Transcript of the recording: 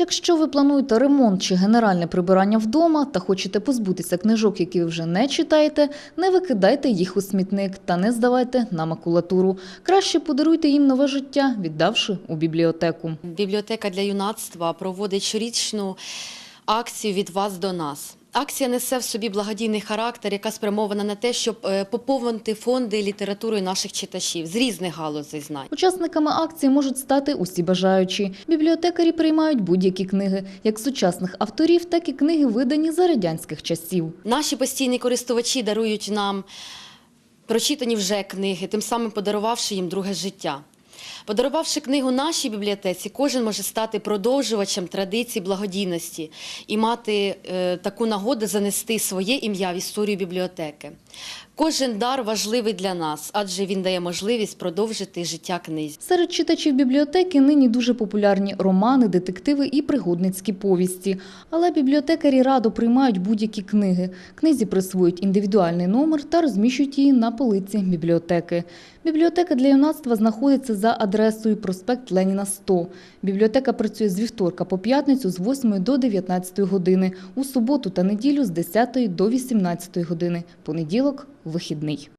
Якщо ви плануєте ремонт чи генеральне прибирання вдома та хочете позбутися книжок, які ви вже не читаєте, не викидайте їх у смітник та не здавайте на макулатуру. Краще подаруйте їм нове життя, віддавши у бібліотеку. Бібліотека для юнацтва проводить щорічну акцію від вас до нас. Акція несе в собі благодійний характер, яка спрямована на те, щоб е, поповнити фонди літературою наших читачів з різних галузей знань. Учасниками акції можуть стати усі бажаючі. Бібліотекарі приймають будь-які книги, як сучасних авторів, так і книги, видані за радянських часів. Наші постійні користувачі дарують нам прочитані вже книги, тим самим подарувавши їм друге життя. Подарувавши книгу нашій бібліотеці, кожен може стати продовжувачем традицій благодійності і мати е, таку нагоду занести своє ім'я в історію бібліотеки. Кожен дар важливий для нас, адже він дає можливість продовжити життя книзі. Серед читачів бібліотеки нині дуже популярні романи, детективи і пригодницькі повісті. Але бібліотекарі радо приймають будь-які книги. Книзі присвоюють індивідуальний номер та розміщують її на полиці бібліотеки. Бібліотека для юнацтва знаходиться за адресою проспект Леніна 100. Бібліотека працює з вівторка по п'ятницю з 8 до 19 години, у суботу та неділю з 10 до 18 години, понеділок – вихідний.